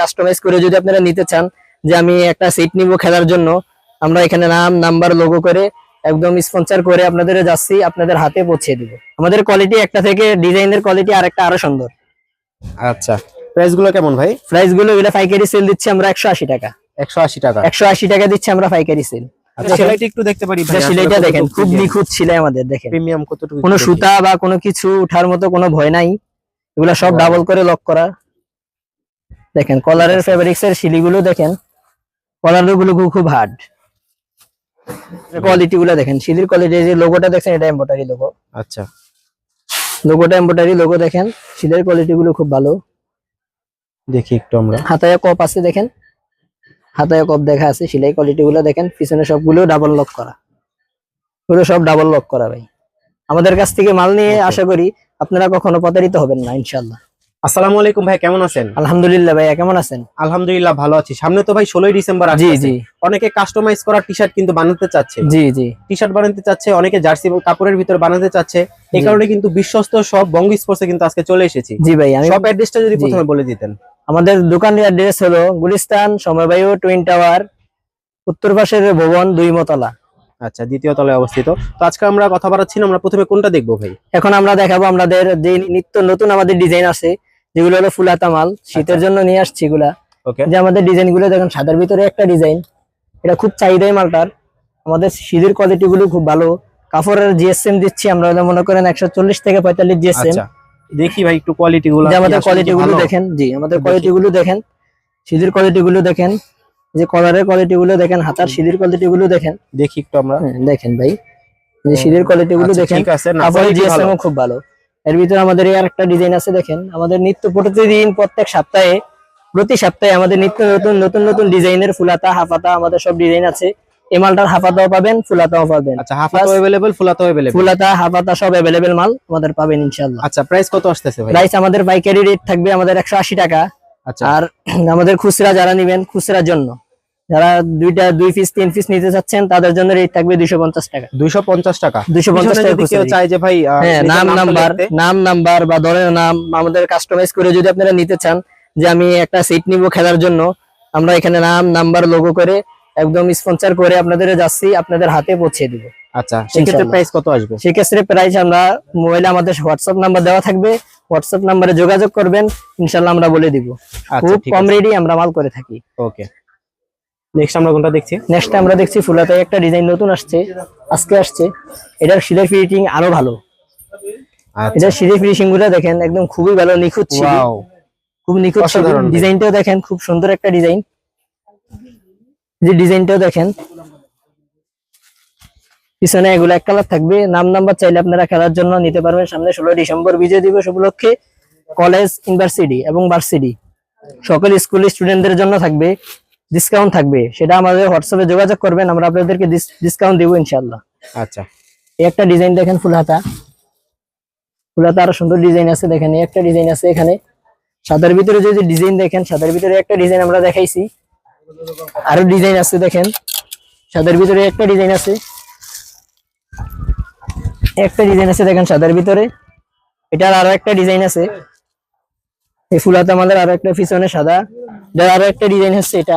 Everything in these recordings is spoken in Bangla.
কাস্টমাইজ করে যদি আপনারা নিতে চান যে আমি একটা সিট নিব খেলার জন্য আমরা এখানে নাম নাম্বার লোগো করে একদম স্পন্সর করে আপনাদের যাচ্ছি আপনাদের হাতে পৌঁছে দিব। আমাদের কোয়ালিটি একটা থেকে ডিজাইনের কোয়ালিটি আরেকটা আরও সুন্দর। আচ্ছা প্রাইসগুলো কেমন ভাই? প্রাইসগুলো এগুলো পাইকারি সেল দিচ্ছি আমরা একশো আশি টাকা। একশো আশি টাকা। একশো আশি টাকা দিচ্ছি আমরা পাইকারি সেল আচ্ছা সেলাইটা একটু দেখতে পারি সেলাইটা দেখেন খুব নিখুঁত সেলাই আমাদের দেখেন। প্রিমিয়াম কতটুকু কোনো সুতা বা কোনো কিছু উঠার মতো কোনো ভয় নাই। এগুলা সব ডাবল করে লক করা। দেখেন কলারের ফেব্রিক্স এর শিলিগুলো দেখেন কলারগুলো খুব- হার্ড কোয়ালিটি গুলো দেখেন শিলির কোয়ালিটি যে লোগোটা দেখছেন এটা এম্বোটারি লোগো আচ্ছা। লোগোটা এম্বোটারি লোগো দেখেন শিলের কোয়ালিটি গুলো খুব ভালো। দেখি একটু আমরা। হাতায় কপ আছে দেখেন হাতায় কপ দেখা আছে সেলাই কোয়ালিটি গুলো দেখেন পিছনে সবগুলো ডাবল লক করা। এগুলো সব ডাবল লক করা ভাই। আমাদের কাছ থেকে মাল নিয়ে আশা করি আপনারা কখনো প্রতারিত হবেন না ইনশাল্লাহ আসসালামু আলাইকুম ভাই কেমন আছেন? আলহামদুলিল্লাহ ভাইয়া কেমন আছেন? আলহামদুলিল্লাহ ভালো আছি। সামনে তো ভাই ষোলোই ডিসেম্বর জি আসছে জি। অনেকে কাস্টমাইজ করা টি শার্ট কিন্তু বানাতে চাচ্ছে। জি জি। টি শার্ট বানাতে চাচ্ছে অনেকে জার্সি কাপড়ের ভিতর বানাতে চাচ্ছে। এই কারণে কিন্তু বিশ্বস্ত সব বঙ্গ স্পোর্টসে কিন্তু আজকে চলে এসেছি। জি ভাই আমি সব অ্যাড্রেসটা যদি প্রথমে বলে দিতেন। আমাদের দোকানের অ্যাড্রেস হলো গুলিস্তান সমবায়ু টুইন টাওয়ার উত্তর পাশের ভবন দুই মতলা আচ্ছা দ্বিতীয় তলায় অবস্থিত। তো আজকে আমরা কথা বাড়াচ্ছি আমরা প্রথমে কোনটা দেখব ভাই? এখন আমরা দেখাবো আমাদের যে নিত্য নতুন আমাদের ডিজাইন আছে যেগুলো হলো ফুলাতা মাল শীতের আচ্ছা। জন্য নিয়ে আসছি এগুলা। যে আমাদের ডিজাইনগুলো দেখেন সাদার ভিতরে একটা ডিজাইন এটা খুব চাহিদাই মালটার। আমাদের শীতের কোয়ালিটি গুলো খুব ভালো। কাপড়ের জিএসএম দিচ্ছি আমরা মনে করেন একশো চল্লিশ থেকে পঁয়তাল্লিশ জিএসএম আচ্ছা। দেখি ভাই একটু কোয়ালিটি গুলো আমাদের কোয়ালিটি গুলো দেখেন জি আমাদের কোয়ালিটি গুলো দেখেন সিঁড়ির কোয়ালিটি গুলো দেখেন যে কলারের কোয়ালিটি গুলো দেখেন হাতার সিঁড়ির কোয়ালিটি গুলো দেখেন। দেখি একটু আমরা। দেখেন ভাই। যে সিঁড়ির কোয়ালিটি গুলো আচ্ছা, দেখেন ঠিক আছে খুব ভালো। এর ভিতরে আমাদের এই আরেকটা ডিজাইন আছে দেখেন আমাদের নিত্য প্রতিদিন প্রত্যেক সপ্তাহে প্রতি সপ্তাহে আমাদের নিত্য নতুন নতুন নতুন ডিজাইনের ফুলাতা হাফাতা আমাদের সব ডিজাইন আছে এই মালটার হাফাতাও পাবেন ফুলাতাও পাবেন আচ্ছা হাফ তো Plus- अवेलेबल ফুল তো अवेलेबल ফুলাতা হাফাতা সব অ্যাভেলেবেল মাল আমাদের পাবেন ইনশাল্লাহ আচ্ছা প্রাইস কত আসতেছে ভাই প্রাইস আমাদের পাইকারি রেট থাকবে আমাদের একশো আশি টাকা আচ্ছা আর আমাদের খুচরা যারা নিবেন খুচরার জন্য যারা দুইটা দুই পিস তিন পিস নিতে চাচ্ছেন তাদের জন্য রেট থাকবে দুইশো পঞ্চাশ টাকা। 250 টাকা। দুইশো পঞ্চাশ টাকা কেউ খুচরা যে ভাই হ্যাঁ নাম নাম্বার নাম নাম্বার বা দলের নাম আমাদের কাস্টমাইজ করে যদি আপনারা নিতে চান যে আমি একটা সিট নিব খেলার জন্য আমরা এখানে নাম নাম্বার লোগো করে একদম স্পন্সর করে আপনাদের যাচ্ছি আপনাদের হাতে পৌঁছে দিব। আচ্ছা সেক্ষেত্রে প্রাইস কত আসবে? সেক্ষেত্রে প্রাইস আমরা মোবাইলে আমাদের হোয়াটসঅ্যাপ নাম্বার দেওয়া থাকবে হোয়াটসঅ্যাপ নাম্বারে যোগাযোগ করবেন ইনশাল্লাহ আমরা বলে দিব। আচ্ছা খুব কম রেডি আমরা মাল করে থাকি। ওকে নেক্সট আমরা কোনটা দেখছি? নেক্সট আমরা দেখছি ফুলাতে একটা ডিজাইন নতুন আসছে আজকে আসছে। এটার শিলের ফিটিং আরও ভালো। আচ্ছা। এটার শিলের ফিনিশিংগুলো দেখেন একদম খুবই ভালো নিখুঁত ছিল ওয়াও খুব নিখুঁত অসাধারণ। ডিজাইনটাও দেখেন খুব সুন্দর একটা ডিজাইন যে ডিজাইনটাও দেখেন। পিছনে এগুলো এক কালার থাকবে। নাম নাম্বার চাইলে আপনারা খেলার জন্য নিতে পারবেন। সামনে ষোলো ডিসেম্বর বিজয় দিবস উপলক্ষে কলেজ ইউনিভার্সিটি এবং ভার্সিটি সকল স্কুল স্টুডেন্টদের জন্য থাকবে। ডিসকাউন্ট থাকবে। সেটা আমাদের হোয়াটসঅ্যাপে যোগাযোগ করবেন আমরা আপনাদেরকে ডিসকাউন্ট দিব ইনশাল্লাহ আচ্ছা। এই একটা ডিজাইন দেখেন ফুল হাতা। ফুল হাতা আরও সুন্দর ডিজাইন আছে দেখেন এই একটা ডিজাইন আছে এখানে। সাদার ভিতরে যদি ডিজাইন দেখেন সাদার ভিতরে একটা ডিজাইন আমরা দেখাইছি। আরও ডিজাইন আছে দেখেন। সাদার ভিতরে একটা ডিজাইন আছে। একটা ডিজাইন আছে দেখেন সাদার ভিতরে। এটার আরও একটা ডিজাইন আছে। এই ফুল হাতা আমাদের আরও একটা পিছনে সাদা। এটার আরও একটা ডিজাইন হচ্ছে এটা।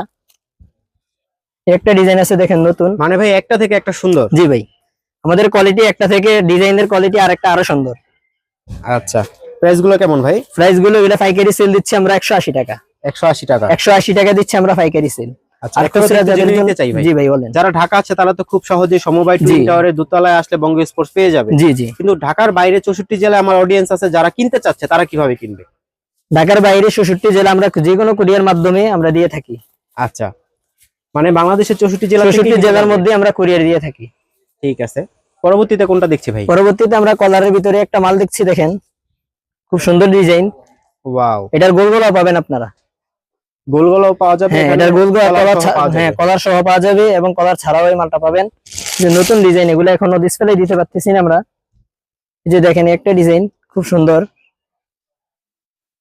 একটা ডিজাইন আছে দেখেন নতুন। মানে ভাই একটা থেকে একটা সুন্দর? জি ভাই। আমাদের কোয়ালিটি একটা থেকে ডিজাইনের কোয়ালিটি আরেকটা আরও সুন্দর। আচ্ছা। প্রাইসগুলো কেমন ভাই? প্রাইসগুলো এগুলো পাইকারি সেল দিচ্ছি আমরা একশো আশি টাকা। একশো আশি টাকা। একশো আশি টাকা দিচ্ছি আমরা পাইকারি সেল আচ্ছা যারা ঢাকা আছে তারা তো খুব সহজে সমবায় টুইন জি। টাওয়ারের দোতলায় আসলে বঙ্গ স্পোর্টস পেয়ে যাবে। জি জি। কিন্তু ঢাকার বাইরে চৌষট্টি জেলায় আমার অডিয়েন্স আছে যারা কিনতে চাচ্ছে তারা কীভাবে কিনবে? ঢাকার বাইরে ষষট্টি জেলা আমরা যে কোনো কুরিয়ার মাধ্যমে আমরা দিয়ে থাকি। আচ্ছা। মানে বাংলাদেশের চৌষট্টি জেলা নিতে জেলার মধ্যে আমরা কুরিয়ার দিয়ে থাকি। ঠিক আছে। পরবর্তীতে কোনটা দেখছি ভাই? পরবর্তীতে আমরা কলারের ভিতরে একটা মাল দেখছি দেখেন। খুব সুন্দর ডিজাইন ওয়াও এটার গোল গোলা পাবেন আপনারা। গোল গোলাও পাওয়া যাবে হ্যাঁ এটার গোল গোলা হ্যাঁ কলার সহ পাওয়া যাবে এবং কলার ছাড়াও এই মালটা পাবেন। যে নতুন ডিজাইন এগুলো এখনও ডিসপ্লে দিতে পারতেছি না আমরা। এই যে দেখেন একটা ডিজাইন খুব সুন্দর।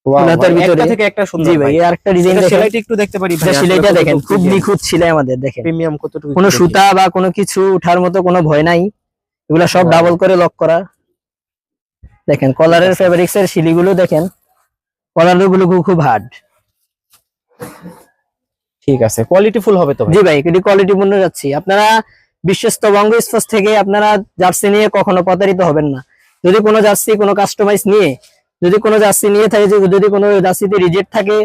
Wow, ভিতরে- একটা থেকে একটা সুন্দর জি ভাই এই আরেকটা ডিজাইন দেখেন। সেলাইটা একটু দেখতে পারি এটা সেলাইটা দেখেন খুব নিখুঁত সেলাই আমাদের দেখেন। প্রিমিয়াম কতটুকু কোনো সুতা বা কোনো কিছু উঠার মতো কোনো ভয় নাই। এগুলা সব ডাবল করে লক করা। দেখেন কলারের ফেব্রিক্স এর শিলিগুলো দেখেন। কলারগুলো খুব- হার্ড ঠিক আছে হবে তো ভাই। জি ভাই এটি কোয়ালিটি পূর্ণ যাচ্ছি। আপনারা বিশ্বস্ত বঙ্গ স্পোর্টস থেকে আপনারা জার্সি নিয়ে কখনো প্রতারিত হবেন না। যদি কোনো জার্সি কোনো কাস্টমাইজ নিয়ে যদি কোনো জার্সি নিয়ে থাকে যদি কোনো জার্সিতে রিজেক্ট থাকে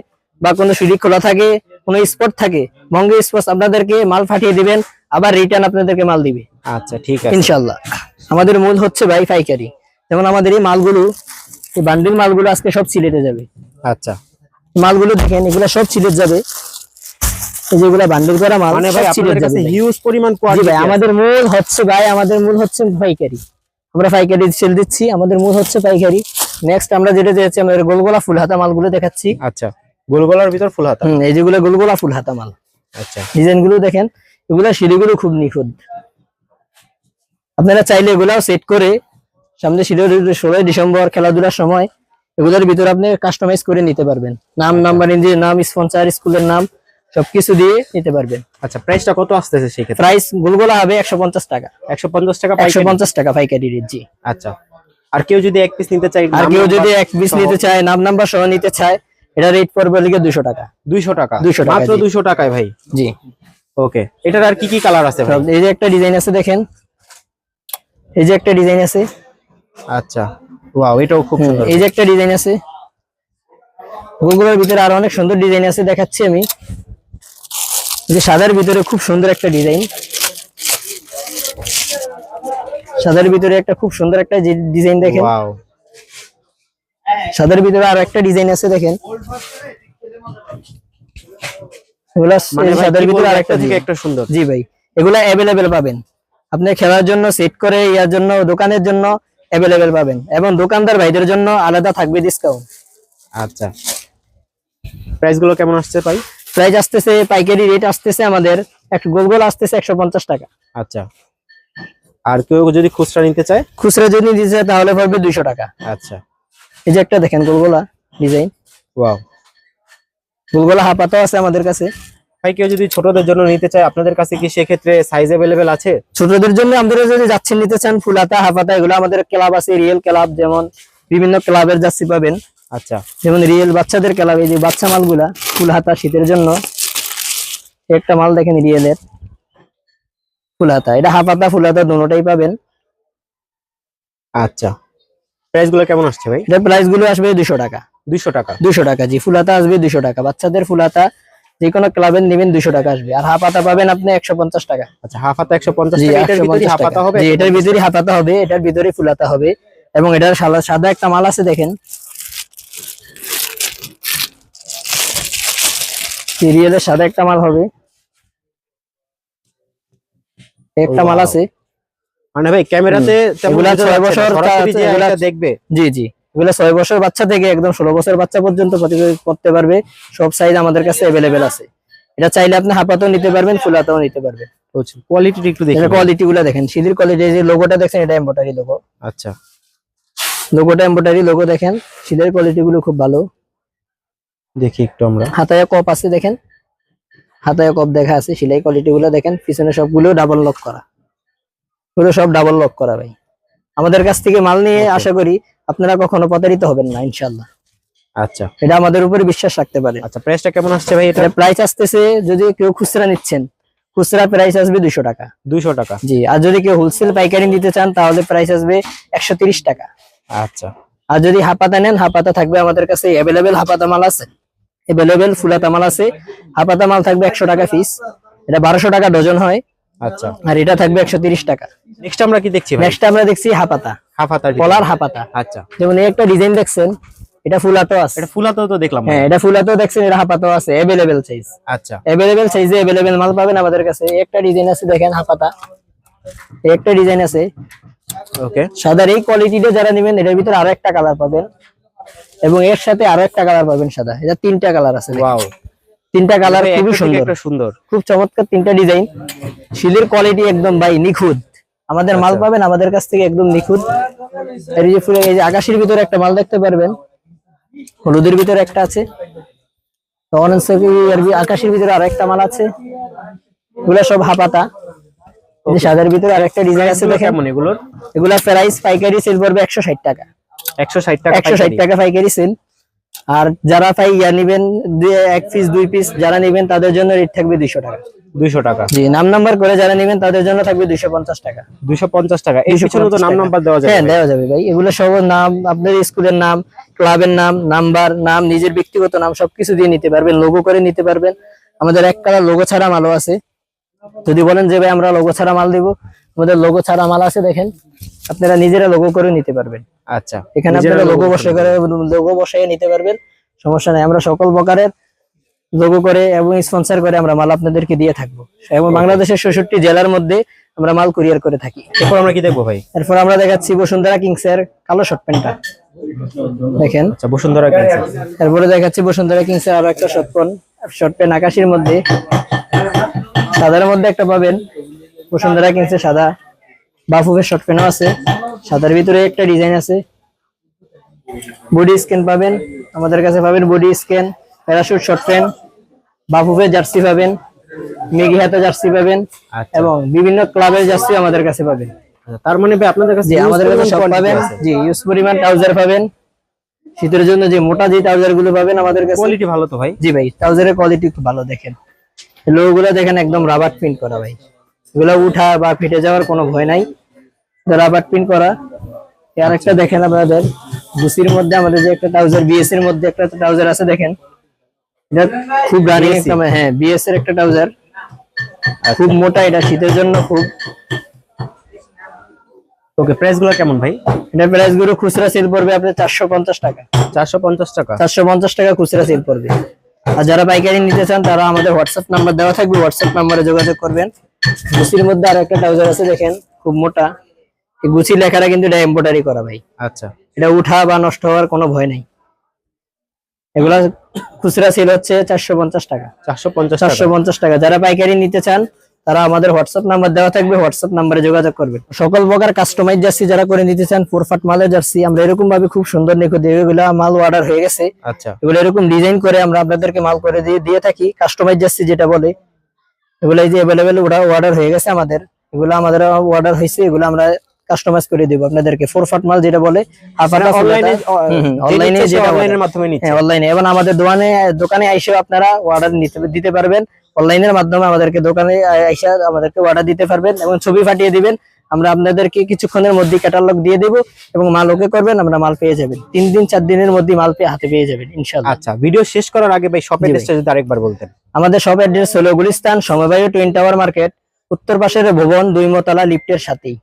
বা কোনো সিঁড়ি খোলা থাকে কোনো স্পট থাকে বঙ্গ স্পোর্টস আপনাদেরকে মাল পাঠিয়ে দিবেন আবার রিটার্ন আপনাদেরকে মাল দিবে। আচ্ছা ঠিক আছে। ইনশাল্লাহ আমাদের মূল হচ্ছে ভাই পাইকারি। যেমন আমাদের এই মালগুলো এই বান্ডিল মালগুলো আজকে সব সিলেটে যাবে। আচ্ছা। মালগুলো দেখেন এগুলো সব সিলেট যাবে। এই যেগুলো বান্ডিল করা মাল মানে ভাই আপনাদের কাছে হিউজ পরিমাণ কোয়ালিটি ভাই আমাদের মূল হচ্ছে ভাই আমাদের মূল হচ্ছে পাইকারি। আমরা পাইকারি সেল দিচ্ছি আমাদের মূল হচ্ছে পাইকারি। নেক্সট আমরা যেটা দিয়েছি আমাদের গোলগোলা ফুল হাতা মালগুলো দেখাচ্ছি। আচ্ছা গোলগলার ভিতর ফুল হাতা এই যেগুলো গোলগোলা ফুল হাতা মাল। আচ্ছা। ডিজাইনগুলো দেখেন এগুলা সিঁড়িগুলো খুব নিখুঁত। আপনারা চাইলে এগুলাও সেট করে সামনে সিঁড়ি ষোলোই ডিসেম্বর খেলাধুলার সময় এগুলোর ভিতরে আপনি কাস্টমাইজ করে নিতে পারবেন। নাম নাম্বার ইঞ্জিন নাম স্পন্সর স্কুলের নাম সবকিছু দিয়ে নিতে পারবেন। আচ্ছা প্রাইসটা কত আসতেছে সেই ক্ষেত্রে? প্রাইস গোলগোলা হবে একশো পঞ্চাশ টাকা। একশো পঞ্চাশ টাকা একশো টাকা পাইকারি রেট জি। আচ্ছা। আর কেউ যদি এক পিস নিতে চায় আর কেউ যদি এক পিস নিতে চায় নাম নাম্বার সহ নিতে চায় এটা রেট পড়বে লিখে দুশো টাকা। 200 টাকা। 200 টাকা, মাত্র জি। 200 টাকায় ভাই? জি। ওকে এটার আর কি কি কালার আছে ভাই? এই যে একটা ডিজাইন আছে দেখেন। এই যে একটা ডিজাইন আছে। আচ্ছা। ওয়াও এটাও খুব সুন্দর। এই যে একটা ডিজাইন আছে। গুগলের ভিতরে আরও অনেক সুন্দর ডিজাইন আছে দেখাচ্ছি আমি। এই যে সাদার ভিতরে খুব সুন্দর একটা ডিজাইন সাদার ভিতরে একটা খুব সুন্দর একটা ডিজাইন দেখেন। ওয়াও সাদার ভিতরে আর একটা ডিজাইন আছে দেখেন। মানে সাদার ভিতরে আরেকটা একটা সুন্দর। জি ভাই এগুলা অ্যাভেলেবেল পাবেন। আপনি খেলার জন্য সেট করে ইয়ার জন্য দোকানের জন্য অ্যাভেলেবেল পাবেন। এবং দোকানদার ভাইদের জন্য আলাদা থাকবে ডিসকাউন্ট আচ্ছা। প্রাইসগুলো কেমন আসছে ভাই? প্রাইস আসতেছে পাইকারি রেট আসতেছে আমাদের। একটা গোল গোল আসতেছে একশো পঞ্চাশ টাকা। আচ্ছা। আর কেউ যদি খুচরা নিতে চায়? খুচরা যদি নিতে চায় তাহলে পড়বে দুইশো টাকা। আচ্ছা। এই যে একটা দেখেন গোলগোলা ডিজাইন। ওয়াও। গোলগোলা হাপাতাও আছে আমাদের কাছে। ভাই কেউ যদি ছোটদের জন্য নিতে চায় আপনাদের কাছে কি সেক্ষেত্রে সাইজ অ্যাভেলেবেল আছে? ছোটদের জন্য আমাদের যদি যাচ্ছেন নিতে চান ফুলাতা হাফাতা এগুলো আমাদের ক্লাব আছে রিয়েল ক্লাব যেমন বিভিন্ন ক্লাবের জার্সি পাবেন। আচ্ছা। যেমন রিয়েল বাচ্চাদের ক্লাব এই যে বাচ্চা মালগুলা ফুল হাতা শীতের জন্য। একটা মাল দেখেন রিয়েলের ফুল হাতা এটা হাফ হাতা ফুল হাতা দুটোটাই পাবেন। আচ্ছা। প্রাইসগুলো কেমন আসছে ভাই? এটার প্রাইসগুলো আসবে দুশো টাকা। দুইশো টাকা। দুশো টাকা জি। ফুলাতা আসবে দুশো টাকা। বাচ্চাদের ফুল হাতা যে কোনো ক্লাবের নেবেন দুশো টাকা আসবে। আর হাফ হাতা পাবেন আপনি একশো পঞ্চাশ টাকা। আচ্ছা হাফ হাতা একশো পঞ্চাশ জি টাকা এটার ভিতরে পঞ্চাশ হাফ হাতা হবে? জি এটার ভিতরে হাতাতে হবে এটার ভিতরে ফুল হাতা হবে। এবং এটার সাদা সাদা একটা মাল আছে দেখেন। সিরিয়ালের সাদা একটা মাল হবে। একটা মাল Wow. আছে। মানে ভাই ক্যামেরাতে ছয় বছর দেখবে। জি জি। এগুলো ছয় বছর বাচ্চা থেকে একদম ষোলো বছর বাচ্চা পর্যন্ত করতে পারবে। সব সাইজ আমাদের কাছে অ্যাভেলেবেল আছে। এটা চাইলে আপনি হাফাতেও নিতে পারবেন ফুলাতেও নিতে পারবেন। কোয়ালিটি একটু দেখি এটা কোয়ালিটি গুলো দেখেন। সিলির কোয়ালিটি যে লোগোটা দেখছেন এটা লোগো আচ্ছা। লোগোটা লোগো দেখেন। সিলের কোয়ালিটি গুলো খুব ভালো। দেখি একটু আমরা। হাতায় কপ আছে দেখেন। হাতায় কপ দেখা আছে সিলাই কোয়ালিটি গুলো দেখেন পিছনে সবগুলো ডাবল লক করা। এগুলো সব ডাবল লক করা ভাই। আমাদের কাছ থেকে মাল নিয়ে আশা করি আপনারা কখনো প্রতারিত হবেন না ইনশাল্লাহ আচ্ছা। এটা আমাদের উপরে বিশ্বাস রাখতে পারে। আচ্ছা প্রাইসটা কেমন আসছে ভাই এটা? প্রাইস আসতেছে যদি কেউ খুচরা নিচ্ছেন খুচরা প্রাইস আসবে দুশো টাকা। দুইশো টাকা। জি আর যদি কেউ হোলসেল পাইকারি নিতে চান তাহলে প্রাইস আসবে একশো তিরিশ টাকা। আচ্ছা। আর যদি হাপাতা নেন হাপাতা থাকবে আমাদের কাছে অ্যাভেলেবেল হাপাতা মাল আছে। অ্যাভেলেবেল ফুলাতা মাল আছে। হাপাতা মাল থাকবে একশো টাকা পিস এটা বারোশো টাকা ডজন হয়। আচ্ছা। আর এটা থাকবে একশো তিরিশ টাকা। নেক্সট আমরা কি দেখছি ভাই? নেক্সট আমরা দেখছি হাপাতা design। কলার হাপাতা আচ্ছা। যেমন এই একটা ডিজাইন দেখছেন এটা ফুলাতেও আছে। এটা ফুলাতেও তো দেখলাম হ্যাঁ এটা ফুলাতেও দেখছেন এটা হাপাতাও আছে। অ্যাভেলেবেল সাইজ আচ্ছা। অ্যাভেলেবেল সাইজে অ্যাভেলেবেল মাল পাবেন আমাদের কাছে। একটা ডিজাইন আছে দেখেন হাপাতা এই একটা ডিজাইন আছে। ওকে সাদার এই কোয়ালিটিটা যারা নেবেন এটার ভিতরে আরও একটা কালার পাবেন। এবং এর সাথে আরও একটা কালার পাবেন সাদা। এটা তিনটা কালার আছে ওয়াও তিনটা কালার খুবই সুন্দর। একটা সুন্দর। খুব চমৎকার তিনটা ডিজাইন শিলের কোয়ালিটি একদম ভাই নিখুঁত। আমাদের মাল আচ্ছা। পাবেন আমাদের কাছ থেকে একদম নিখুঁত। এই যে ফুলে এই যে আকাশের ভিতরে একটা মাল দেখতে পারবেন। হলুদের ভিতরে একটা আছে। আকাশের ভিতরে আর একটা মাল আছে। এগুলা সব হাপাতা। সাদার ভিতরে আর একটা ডিজাইন আছে দেখেন। এগুলোর? এগুলা প্রাইস পাইকারি সেল পড়বে একশো ষাট টাকা। একশো ষাট টাকা একশো ষাট। টাকা পাইকারি সেল আর যারা পাই ইয়া নিবেন এক পিস দুই পিস যারা নিবেন তাদের জন্য রেট থাকবে দুইশো টাকা। দুইশো টাকা। জি নাম নাম্বার করে যারা নিবেন তাদের জন্য থাকবে দুইশো পঞ্চাশ টাকা। দুইশো পঞ্চাশ টাকা। এই পিছনে তো নাম। নাম্বার দেওয়া যাবে হ্যাঁ দেওয়া যাবে ভাই। এগুলো সব নাম আপনার স্কুলের নাম ক্লাবের নাম নাম্বার নাম নিজের ব্যক্তিগত নাম সবকিছু দিয়ে নিতে পারবেন লোগো করে নিতে পারবেন। আমাদের এক কালার লোগো ছাড়া মালও আছে। যদি বলেন যে ভাই আমরা লোগো ছাড়া মাল দিব আমাদের লোগো ছাড়া মাল আছে দেখেন। আপনারা নিজেরা লোগো করে নিতে পারবেন। আচ্ছা। এখানে আপনারা লোগো বসে করে লোগো বসাই নিতে পারবেন। সমস্যা নাই আমরা সকল প্রকারের লোগো করে এবং স্পন্সর করে আমরা মাল আপনাদেরকে দিয়ে থাকব। এবং বাংলাদেশের ষষট্টি জেলার মধ্যে আমরা মাল কুরিয়ার করে থাকি। এরপর আমরা কি দেখব ভাই? এরপর আমরা দেখাচ্ছি বসুন্ধরা কিংসের কালো শর্ট প্যান্টটা দেখেন। আচ্ছা বসুন্ধরা ক্যান্সার তারপরে দেখাচ্ছি বসুন্ধরা কিংসের আরও একটা শর্ট প্যান্ট শর্ট প্যান্ট আকাশির মধ্যে। সাদার মধ্যে একটা পাবেন বসুন্ধরা কিংসের সাদা। বাফুফের শর্ট প্যান্টও আছে। সাদার ভিতরে একটা ডিজাইন আছে। বডি স্ক্যান পাবেন। আমাদের কাছে পাবেন body scan parachute short pant বাফুফের jersey পাবেন মেগি হাতে জার্সি পাবেন আচ্ছা। এবং বিভিন্ন ক্লাবের জার্সি আমাদের কাছে পাবেন। আচ্ছা, তার মানে আপনাদের কাছে আমাদের কাছে সব পাবেন। জি ইউজ পরিমাণ ট্রাউজার পাবেন। শীতের জন্য যে মোটা যে ট্রাউজারগুলো পাবেন আমাদের কাছে। কোয়ালিটি ভালো তো ভাই। জি ভাই ট্রাউজারের কোয়ালিটি খুব ভালো দেখেন। লোগো গুলো দেখেন একদম রাবার প্রিন্ট করা ভাই। এগুলো উঠা বা ফেটে যাওয়ার কোনো ভয় নাই। রাবার প্রিন্ট করা। আর একটা দেখেন আপনাদের। গুসির মধ্যে আমাদের যে একটা ট্রাউজার বিএস এর মধ্যে একটা ট্রাউজার আছে দেখেন। এটা খুব রানিং একটা হ্যাঁ বিএস এর একটা ট্রাউজার খুব মোটা এটা শীতের জন্য খুব। ওকে প্রাইসগুলো কেমন ভাই? এটা প্রাইসগুলো খুচরা সেল পড়বে আপনার চারশো পঞ্চাশ টাকা। চারশো পঞ্চাশ টাকা? চারশো পঞ্চাশ টাকা খুচরা সেল করবে আর যারা পাইকারি নিতে চান তারা আমাদের হোয়াটসঅ্যাপ নাম্বার দেওয়া থাকবে। হোয়াটসঅ্যাপ নাম্বারে যোগাযোগ করবেন। গুচির মধ্যে আর একটা ট্রাউজার আছে দেখেন খুব মোটা। এই গুচি লেখাটা কিন্তু এটা এম্বোটারি করা ভাই। আচ্ছা। এটা উঠা বা নষ্ট হওয়ার কোনো ভয় নাই। এগুলা খুচরা সেল হচ্ছে চারশো পঞ্চাশ টাকা। চারশো পঞ্চাশ চারশো পঞ্চাশ টাকা। যারা পাইকারি নিতে চান তারা আমাদের হোয়াটসঅ্যাপ নাম্বার দেওয়া থাকবে হোয়াটসঅ্যাপ নাম্বারে যোগাযোগ করবেন। সকল প্রকার কাস্টমাইজ জার্সি যারা করে নিতে চান ফোর ফাট মালের জার্সি আমরা এরকম ভাবে খুব সুন্দর নিখুঁত এগুলা মাল অর্ডার হয়ে গেছে। আচ্ছা। এগুলো এরকম ডিজাইন করে আমরা আপনাদেরকে মাল করে দিয়ে দিয়ে থাকি। কাস্টমাইজ জার্সি যেটা বলে এগুলো এই যে অ্যাভেলেবেল ওরা অর্ডার হয়ে গেছে আমাদের এগুলো আমাদের অর্ডার হয়েছে এগুলো আমরা কাস্টমাইজ করে দিব আপনাদেরকে। ফোর ফাট মাল যেটা বলে অনলাইনে অনলাইনে যেটা অনলাইনের মাধ্যমে নিচ্ছে। হ্যাঁ অনলাইনে এবং আমাদের দোকানে দোকানে আইসে আপনারা অর্ডার নিতে দিতে পারবেন। অনলাইনের মাধ্যমে আমাদেরকে দোকানে আইসা আমাদেরকে অর্ডার দিতে পারবেন এবং ছবি ফাটিয়ে দিবেন। আমরা আপনাদেরকে কিছুক্ষণের মধ্যে ক্যাটালগ দিয়ে দেবো এবং মাল ওকে করবেন আমরা মাল পেয়ে যাবেন। তিন দিন চার দিনের মধ্যে মাল পেয়ে হাতে পেয়ে যাবেন ইনশাল্লাহ আচ্ছা ভিডিও শেষ করার আগে ভাই শপ অ্যাড্রেসটা যদি আরেকবার বলতেন। আমাদের সব অ্যাড্রেস হলো গুলিস্তান সমবায়ু টুইন টাওয়ার মার্কেট উত্তর পাশের ভবন দুই মতলা লিফটের সাথেই।